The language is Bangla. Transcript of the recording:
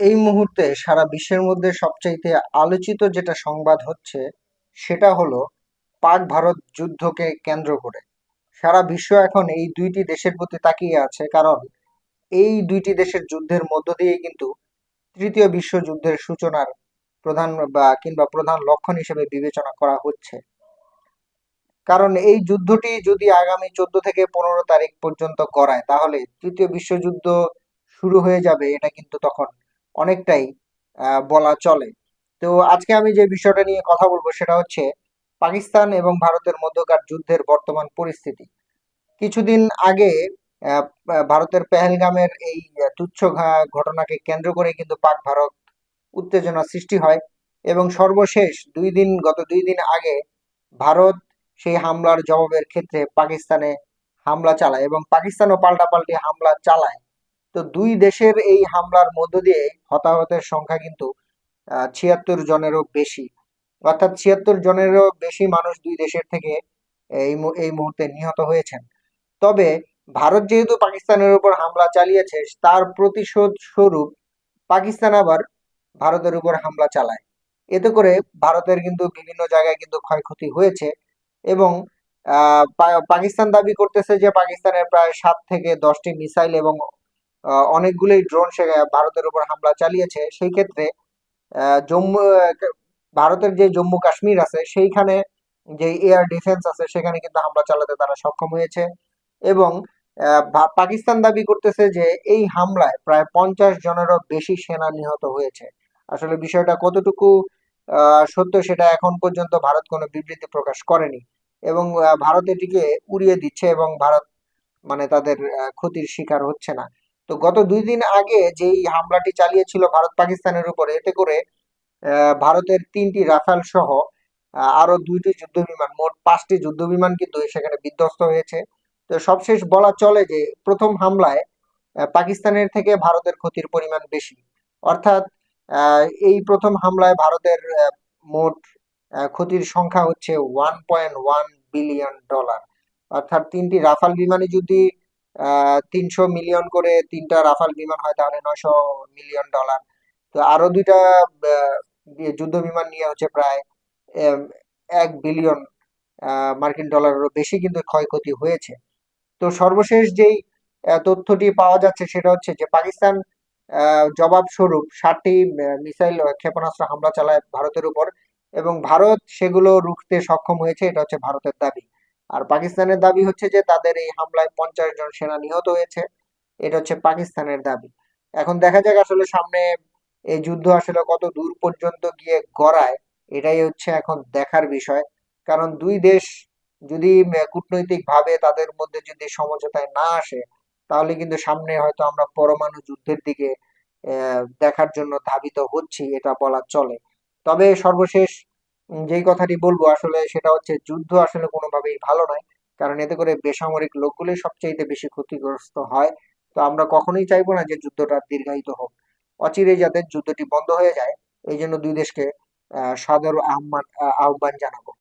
এই মুহূর্তে সারা বিশ্বের মধ্যে সবচাইতে আলোচিত যেটা সংবাদ হচ্ছে, সেটা হলো পাক ভারত যুদ্ধকে কেন্দ্র করে। সারা বিশ্ব এখন এই দুইটি দেশের প্রতি তাকিয়ে আছে, কারণ এই দুইটি দেশের যুদ্ধের মধ্য দিয়ে কিন্তু তৃতীয় বিশ্বযুদ্ধের সূচনার প্রধান বা কিংবা প্রধান লক্ষণ হিসেবে বিবেচনা করা হচ্ছে। কারণ এই যুদ্ধটি যদি আগামী চোদ্দ থেকে পনেরো তারিখ পর্যন্ত করায় তাহলে তৃতীয় বিশ্বযুদ্ধ শুরু হয়ে যাবে এটা কিন্তু তখন অনেকটাই বলা চলে। তো আজকে আমি যে বিষয়টা নিয়ে কথা বলব সেটা হচ্ছে পাকিস্তান এবং ভারতের মধ্যকার যুদ্ধের বর্তমান পরিস্থিতি। কিছুদিন আগে ভারতের পেহেলগামের এই তুচ্ছ ঘটনাকে কেন্দ্র করে কিন্তু পাক ভারত উত্তেজনা সৃষ্টি হয় এবং সর্বশেষ দুই দিন, গত দুই দিন আগে ভারত সেই হামলার জবাবের ক্ষেত্রে পাকিস্তানে হামলা চালায় এবং পাকিস্তানও পাল্টাপাল্টি হামলা চালায়। তো দুই দেশের এই হামলার মধ্য দিয়ে হতাহতের সংখ্যা কিন্তু ছিয়াত্তর জনেরও বেশি। অর্থাৎ ছিয়াত্তর জনেরও বেশি মানুষ দুই দেশের থেকে এই এই মুহূর্তে নিহত হয়েছেন। তবে ভারত যেহেতু পাকিস্তানের উপর হামলা চালিয়েছে, তার প্রতিশোধ স্বরূপ পাকিস্তান আবার ভারতের উপর হামলা চালায়। এতে করে ভারতের কিন্তু বিভিন্ন জায়গায় কিন্তু ক্ষয়ক্ষতি হয়েছে এবং পাকিস্তান দাবি করতেছে যে পাকিস্তানের প্রায় সাত থেকে দশটি মিসাইল এবং অনেকগুলোই ড্রোন সে ভারতের উপর হামলা চালিয়েছে। সেই ক্ষেত্রে জম্মু ভারতের যে জম্মু কাশ্মীর আছে, সেইখানে যে এয়ার ডিফেন্স আছে, সেখানে কিন্তু হামলা চালাতে তারা সক্ষম হয়েছে। এবং পাকিস্তান দাবি করতেছে যে এই হামলায় প্রায় পঞ্চাশ জনেরও বেশি সেনা নিহত হয়েছে। আসলে বিষয়টা কতটুকু সত্য সেটা এখন পর্যন্ত ভারত কোনো বিবৃতি প্রকাশ করেনি। এবং ভারত এটিকে উড়িয়ে দিচ্ছে এবং ভারত মানে তাদের ক্ষতির শিকার হচ্ছে না। তো গত দুই দিন আগে যেই হামলাটি চালিয়েছিল ভারত পাকিস্তানের উপরে, এতে করে ভারতের তিনটি রাফাল সহ আরও দুইটি যুদ্ধ বিমান, মোট পাঁচটি যুদ্ধ বিমান কিন্তু সেখানে বিধ্বস্ত হয়েছে। তো সবশেষ বলা চলে যে, প্রথম হামলায় পাকিস্তানের থেকে ভারতের ক্ষতির পরিমাণ বেশি। অর্থাৎ এই প্রথম হামলায় ভারতের মোট ক্ষতির সংখ্যা হচ্ছে one point one billion dollar অর্থাৎ তিনটি রাফাল বিমানে যদি তিনশো মিলিয়ন করে তিনটা রাফাল বিমান হয়, তাহলে নয়শো মিলিয়ন ডলার তো আরও দুইটা যুদ্ধ বিমান নিয়ে হচ্ছে প্রায় এক বিলিয়ন মার্কিন ডলারেরও বেশি কিন্তু ক্ষয়ক্ষতি হয়েছে। তো সর্বশেষ যেই তথ্যটি পাওয়া যাচ্ছে সেটা হচ্ছে যে পাকিস্তান জবাব স্বরূপ ষাটটি মিসাইল ক্ষেপণাস্ত্র হামলা চালায় ভারতের উপর এবং ভারত সেগুলো রুখতে সক্ষম হয়েছে, এটা হচ্ছে ভারতের দাবি। আর পাকিস্তানের দাবি হচ্ছে যে তাদের এই হামলায় পঞ্চাশ জন সেনা নিহত হয়েছে। এটা হচ্ছে পাকিস্তানের দাবি। এখন দেখা যাক আসলে সামনে এই যুদ্ধ আসলে কত দূর পর্যন্ত গিয়ে গড়ায়, এটাই হচ্ছে এখন দেখার বিষয়। কারণ দুই দেশ যদি কূটনৈতিক ভাবে তাদের মধ্যে যদি সমঝোতায় না আসে, তাহলে কিন্তু সামনে হয়তো আমরা পরমাণু যুদ্ধের দিকে দেখার জন্য ধাবিত হচ্ছি, এটা বলা চলে। তবে সর্বশেষ যেই কথাটি বলব আসলে সেটা হচ্ছে যুদ্ধ আসলে কোনোভাবেই ভালো নয়। কারণ এতে করে বেসামরিক লোকগুলি সবচেয়ে বেশি ক্ষতিগ্রস্ত হয়। তো আমরা কখনোই চাইব না যে যুদ্ধটা দীর্ঘায়িত হোক। অচিরে যাতে যুদ্ধটি বন্ধ হয়ে যায় এই জন্য দুই দেশকে সাদর আহ্বান আহ, আহ্বান জানাব।